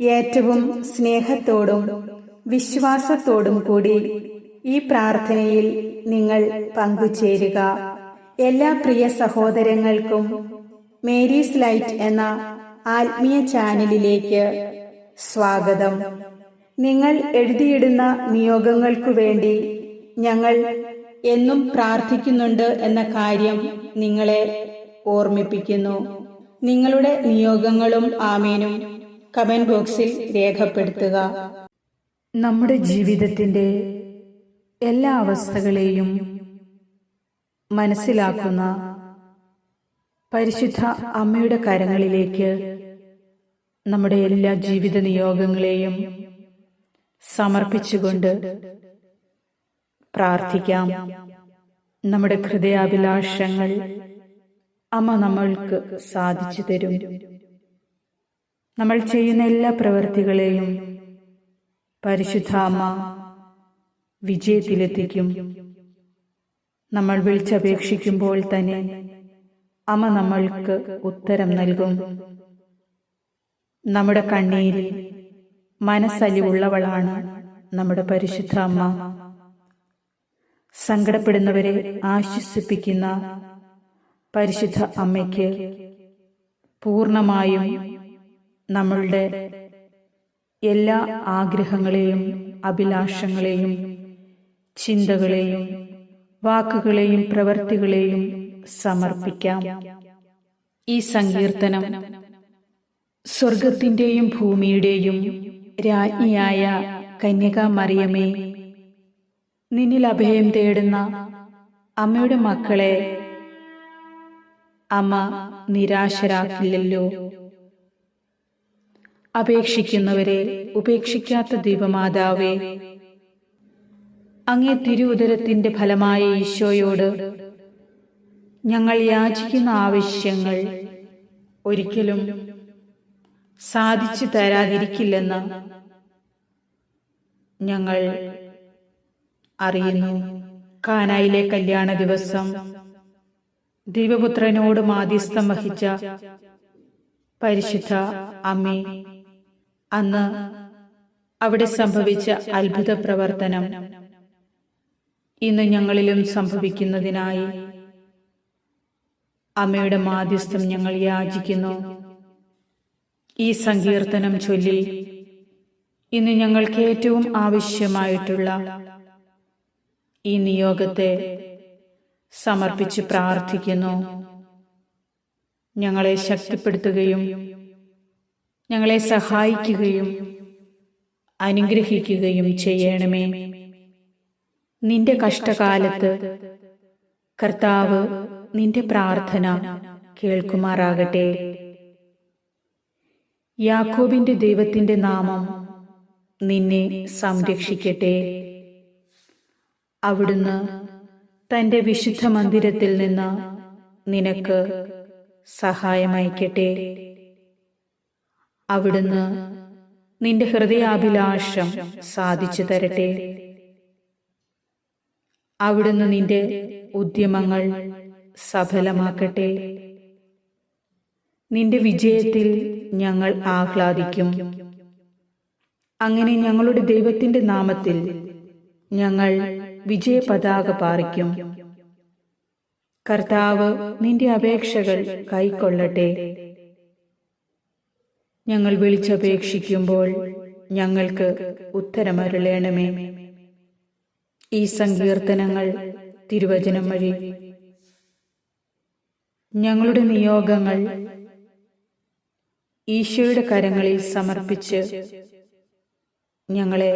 ഏറ്റവും സ്നേഹത്തോടും വിശ്വാസത്തോടും കൂടി ഈ പ്രാർത്ഥനയിൽ നിങ്ങൾ പങ്കുചേരുക. എല്ലാ പ്രിയ സഹോദരങ്ങൾക്കും മേരീസ് ലൈറ്റ് എന്ന ആത്മീയ ചാനലിലേക്ക് സ്വാഗതം. നിങ്ങൾ എഴുതിയിടുന്ന നിയോഗങ്ങൾക്കു വേണ്ടി ഞങ്ങൾ എന്നും പ്രാർത്ഥിക്കുന്നുണ്ട് എന്ന കാര്യം നിങ്ങളെ ഓർമ്മിപ്പിക്കുന്നു. നിങ്ങളുടെ നിയോഗങ്ങളും ആമേനും കമന്റ് ബോക്സിൽ രേഖപ്പെടുത്തുക. നമ്മുടെ ജീവിതത്തിന്റെ എല്ലാ അവസ്ഥകളെയും മനസ്സിലാക്കുന്ന പരിശുദ്ധ അമ്മയുടെ കരങ്ങളിലേക്ക് നമ്മുടെ എല്ലാ ജീവിത നിയോഗങ്ങളെയും സമർപ്പിച്ചുകൊണ്ട് പ്രാർത്ഥിക്കാം. നമ്മുടെ ഹൃദയാഭിലാഷങ്ങൾ അമ്മ നമ്മൾക്ക് സാധിച്ചു തരും. നമ്മൾ ചെയ്യുന്ന എല്ലാ പ്രവൃത്തികളെയും പരിശുദ്ധാമ വിജയത്തിലെത്തിക്കും. നമ്മൾ വിളിച്ചപേക്ഷിക്കുമ്പോൾ തന്നെ അമ്മ നമ്മൾക്ക് ഉത്തരം നൽകും. നമ്മുടെ കണ്ണീരിൽ മനസ്സലിവുള്ളവളാണ് നമ്മുടെ പരിശുദ്ധ അമ്മ സങ്കടപ്പെടുന്നവരെ ആശ്വസിപ്പിക്കുന്ന പരിശുദ്ധ അമ്മയ്ക്ക് പൂർണമായും നമ്മളുടെ എല്ലാ ആഗ്രഹങ്ങളെയും അഭിലാഷങ്ങളെയും ചിന്തകളെയും വാക്കുകളെയും പ്രവൃത്തികളെയും സമർപ്പിക്കാം. ഈ സങ്കീർത്തനം സ്വർഗത്തിന്റെയും ഭൂമിയുടെയും രാജ്ഞിയായ കന്യക മറിയമേ നിന്നിൽ അഭയം തേടുന്ന അമ്മയുടെ മക്കളെ അമ്മ നിരാശരാക്കില്ലല്ലോ. അപേക്ഷിക്കുന്നവരെ ഉപേക്ഷിക്കാത്ത ദീപമാതാവേ അങ്ങേ തിരുവുദരത്തിന്റെ ഫലമായ ഈശോയോട് ഞങ്ങൾ യാചിക്കുന്ന ആവശ്യങ്ങൾ ഒരിക്കലും സാധിച്ചു തരാതിരിക്കില്ലെന്ന് ഞങ്ങൾ അറിയുന്നു. കാനായിലെ കല്യാണ ദിവസം ദൈവപുത്രനോട് മാധ്യസ്ഥം വഹിച്ച പരിശുദ്ധ അമ്മേ അന്ന് അവിടെ സംഭവിച്ച അത്ഭുത പ്രവർത്തനം. ഇന്ന് ഞങ്ങളിലും സംഭവിക്കുന്നതിനായി അമ്മയുടെ മാധ്യസ്ഥം ഞങ്ങൾ യാചിക്കുന്നു. ഈ സങ്കീർത്തനം ചൊല്ലി ഇന്ന് ഞങ്ങൾക്ക് ഏറ്റവും ആവശ്യമായിട്ടുള്ള ഈ നിയോഗത്തെ സമർപ്പിച്ച് പ്രാർത്ഥിക്കുന്നു. ഞങ്ങളെ ശക്തിപ്പെടുത്തുകയും ഞങ്ങളെ സഹായിക്കുകയും അനുഗ്രഹിക്കുകയും ചെയ്യണമേ. നിന്റെ കഷ്ടകാലത്ത് കർത്താവ് നിന്റെ പ്രാർത്ഥന കേൾക്കുമാറാകട്ടെ. യാക്കോബിന്റെ ദൈവത്തിന്റെ നാമം നിന്നെ സംരക്ഷിക്കട്ടെ. അവിടുന്ന് തന്റെ വിശുദ്ധ മന്ദിരത്തിൽ നിന്ന് നിനക്ക് സഹായമയക്കട്ടെ അവിടുന്ന് നിന്റെ ഹൃദയാഭിലാഷം സാധിച്ചു തരട്ടെ. അവിടുന്ന് നിന്റെ ഉദ്യമങ്ങൾ സഫലമാക്കട്ടെ. നിന്റെ വിജയത്തിൽ ഞങ്ങൾ ആഹ്ലാദിക്കും. അങ്ങനെ ഞങ്ങളുടെ ദൈവത്തിന്റെ നാമത്തിൽ ഞങ്ങൾ വിജയ പതാക പാറിക്കും. കർത്താവ് നിന്റെ അപേക്ഷകൾ കൈക്കൊള്ളട്ടെ. ഞങ്ങൾ വിളിച്ചപേക്ഷിക്കുമ്പോൾ ഞങ്ങൾക്ക് ഉത്തരമരുളേണമേ. ഈ സങ്കീർത്തനങ്ങൾ തിരുവചനം വഴി. ഞങ്ങളുടെ നിയോഗങ്ങൾ ഈശോയുടെ കരങ്ങളിൽ സമർപ്പിച്ച് ഞങ്ങളെ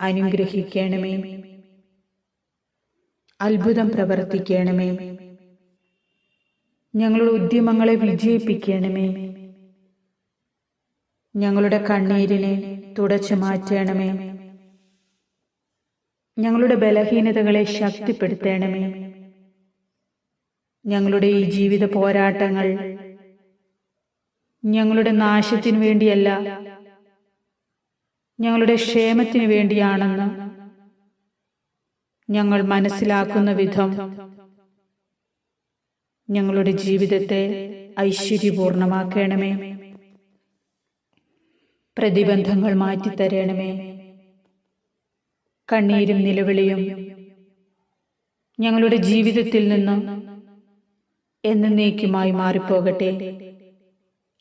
അനുഗ്രഹിക്കണമേ. അത്ഭുതം പ്രവർത്തിക്കണമേ. ഞങ്ങളുടെ ഉദ്യമങ്ങളെ വിജയിപ്പിക്കണമേ. ഞങ്ങളുടെ കണ്ണീരിനെ തുടച്ചു മാറ്റണമേ. ഞങ്ങളുടെ ബലഹീനതകളെ ശക്തിപ്പെടുത്തണമേ. ഞങ്ങളുടെ ഈ ജീവിത പോരാട്ടങ്ങൾ ഞങ്ങളുടെ നാശത്തിനു വേണ്ടിയല്ല ഞങ്ങളുടെ ക്ഷേമത്തിനു വേണ്ടിയാണെന്ന് ഞങ്ങൾ മനസ്സിലാക്കുന്ന വിധം ഞങ്ങളുടെ ജീവിതത്തെ ഐശ്വര്യപൂർണമാക്കണമേ. പ്രതിബന്ധങ്ങൾ മാറ്റിത്തരണമേ. കണ്ണീരും നിലവിളിയും ഞങ്ങളുടെ ജീവിതത്തിൽ നിന്ന് എന്നേക്കുമായി മാറിപ്പോകട്ടെ.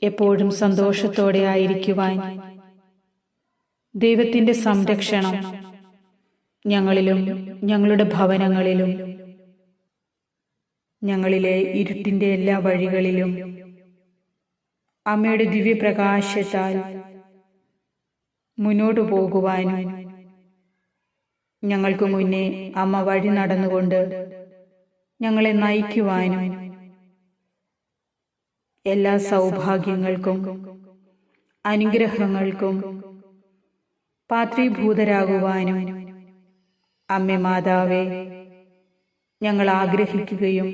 എപ്പോഴും സന്തോഷത്തോടെ ആയിരിക്കുവാൻ ദൈവത്തിന്റെ സംരക്ഷണം ഞങ്ങളിലും ഞങ്ങളുടെ ഭവനങ്ങളിലും ഞങ്ങളിലെ ഇരുട്ടിന്റെ എല്ലാ വഴികളിലും. അമ്മയുടെ ദിവ്യപ്രകാശത്താൽ മുന്നോട്ടു പോകുവാനും ഞങ്ങൾക്ക് മുന്നേ അമ്മ വഴി നടന്നുകൊണ്ട് ഞങ്ങളെ നയിക്കുവാനും എല്ലാ സൗഭാഗ്യങ്ങൾക്കും അനുഗ്രഹങ്ങൾക്കും പാത്രീഭൂതരാകുവാനും അമ്മ മാതാവെ ഞങ്ങൾ ആഗ്രഹിക്കുകയും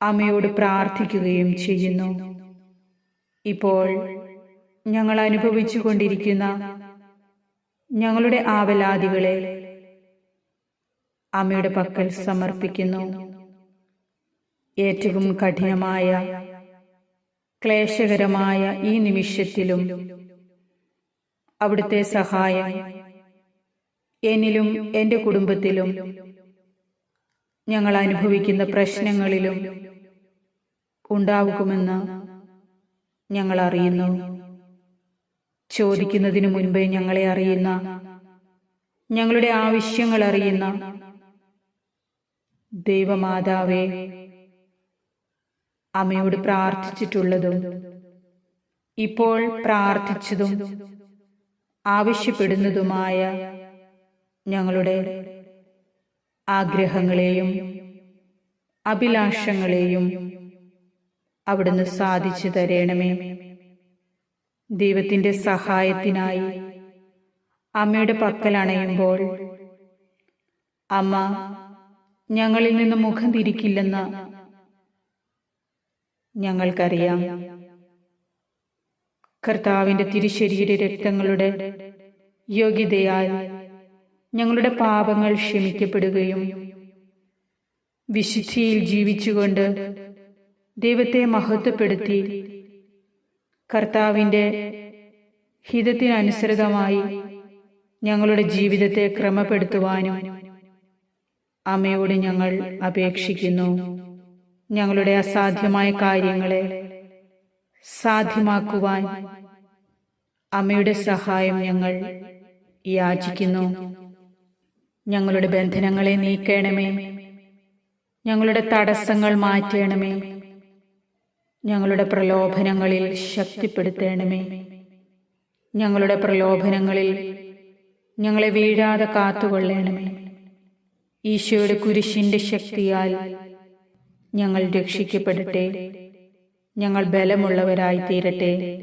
അമ്മയോട് പ്രാർത്ഥിക്കുകയും ചെയ്യുന്നു. ഇപ്പോൾ ഞങ്ങൾ അനുഭവിച്ചു കൊണ്ടിരിക്കുന്ന ഞങ്ങളുടെ ആവലാദികളെ അമ്മയുടെ പക്കൽ സമർപ്പിക്കുന്നു. ഏറ്റവും കഠിനമായ ക്ലേശകരമായ ഈ നിമിഷത്തിലും അവിടുത്തെ സഹായം എന്നിലും എന്റെ കുടുംബത്തിലും ഞങ്ങൾ അനുഭവിക്കുന്ന പ്രശ്നങ്ങളിലും ഉണ്ടാകുമെന്ന് ഞങ്ങൾ അറിയുന്നു. ചോദിക്കുന്നതിനു മുൻപേ ഞങ്ങളെ അറിയുന്ന ഞങ്ങളുടെ ആവശ്യങ്ങൾ അറിയുന്ന ദൈവമാതാവേ അമ്മയോട് പ്രാർത്ഥിച്ചിട്ടുള്ളതും ഇപ്പോൾ പ്രാർത്ഥിച്ചതും ആവശ്യപ്പെടുന്നതുമായ ഞങ്ങളുടെ ആഗ്രഹങ്ങളെയും അഭിലാഷങ്ങളെയും അവിടുന്ന് സാധിച്ചു തരണമേ. ദൈവത്തിന്റെ സഹായത്തിനായി അമ്മയുടെ പക്കൽ അണയുമ്പോൾ അമ്മ ഞങ്ങളിൽ നിന്ന് മുഖം തിരിക്കില്ലെന്ന് ഞങ്ങൾക്കറിയാം. കർത്താവിന്റെ തിരുശരീര രക്തങ്ങളുടെ യോഗ്യതയാൽ ഞങ്ങളുടെ പാപങ്ങൾ ക്ഷമിക്കപ്പെടുകയും വിശുദ്ധിയിൽ ജീവിച്ചുകൊണ്ട് ദൈവത്തെ മഹത്വപ്പെടുത്തി കർത്താവിന്റെ ഹിതത്തിനനുസൃതമായി ഞങ്ങളുടെ ജീവിതത്തെ ക്രമപ്പെടുത്തുവാനും അമ്മയോട് ഞങ്ങൾ അപേക്ഷിക്കുന്നു. ഞങ്ങളുടെ അസാധ്യമായ കാര്യങ്ങളെ സാധ്യമാക്കുവാൻ അമ്മയുടെ സഹായം ഞങ്ങൾ യാചിക്കുന്നു. ഞങ്ങളുടെ ബന്ധനങ്ങളെ നീക്കണമേ. ഞങ്ങളുടെ തടസ്സങ്ങൾ മാറ്റണമേ. ഞങ്ങളുടെ പ്രലോഭനങ്ങളിൽ ശക്തിപ്പെടുത്തേണമേ. ഞങ്ങളുടെ പ്രലോഭനങ്ങളിൽ ഞങ്ങളെ വീഴാതെ കാത്തുകൊള്ളണമേ. ഈശോയുടെ കുരിശിന്റെ ശക്തിയാൽ ഞങ്ങൾ രക്ഷിക്കപ്പെടട്ടെ. ഞങ്ങൾ ബലമുള്ളവരായി തീരട്ടെ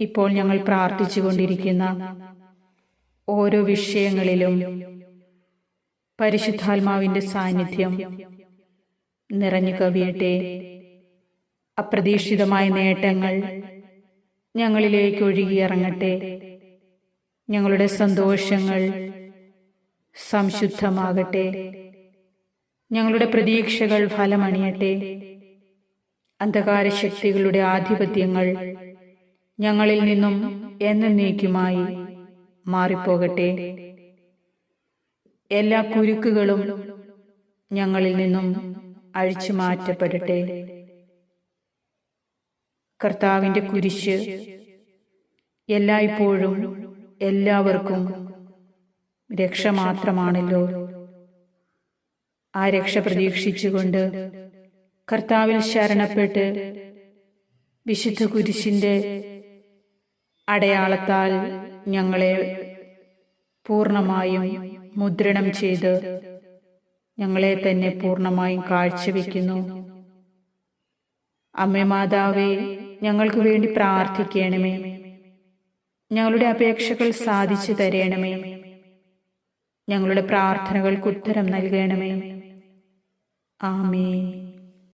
ഇപ്പോൾ ഞങ്ങൾ പ്രാർത്ഥിച്ചുകൊണ്ടിരിക്കുന്ന ഓരോ വിഷയങ്ങളിലും പരിശുദ്ധാത്മാവിന്റെ സാന്നിധ്യം നിറഞ്ഞു കവിയട്ടെ. അപ്രതീക്ഷിതമായ നേട്ടങ്ങൾ ഞങ്ങളിലേക്ക് ഒഴുകിയിറങ്ങട്ടെ. ഞങ്ങളുടെ സന്തോഷങ്ങൾ സംശുദ്ധമാകട്ടെ. ഞങ്ങളുടെ പ്രതീക്ഷകൾ ഫലമണിയട്ടെ. അന്ധകാര ശക്തികളുടെ ആധിപത്യങ്ങൾ ഞങ്ങളിൽ നിന്നും എന്നേക്കുമായി മാറിപ്പോകട്ടെ. എല്ലാ കുരുക്കുകളും ഞങ്ങളിൽ നിന്നും അഴിച്ചു മാറ്റപ്പെടട്ടെ കർത്താവിന്റെ കുരിശ് എല്ലായ്പ്പോഴും എല്ലാവർക്കും രക്ഷ മാത്രമാണല്ലോ. ആ രക്ഷ പ്രതീക്ഷിച്ചുകൊണ്ട് കർത്താവിൽ ശരണപ്പെട്ട് വിശുദ്ധ കുരിശിന്റെ അടയാളത്താൽ ഞങ്ങളെ പൂർണമായും മുദ്രണം ചെയ്ത് ഞങ്ങളെ തന്നെ പൂർണമായും കാഴ്ചവെക്കുന്നു. അമ്മേ മാതാവേ ഞങ്ങൾക്ക് വേണ്ടി പ്രാർത്ഥിക്കണമേ. ഞങ്ങളുടെ അപേക്ഷകൾ സാധിച്ചു തരണമേ. ഞങ്ങളുടെ പ്രാർത്ഥനകൾക്ക് ഉത്തരം നൽകണമേ. ആമേൻ.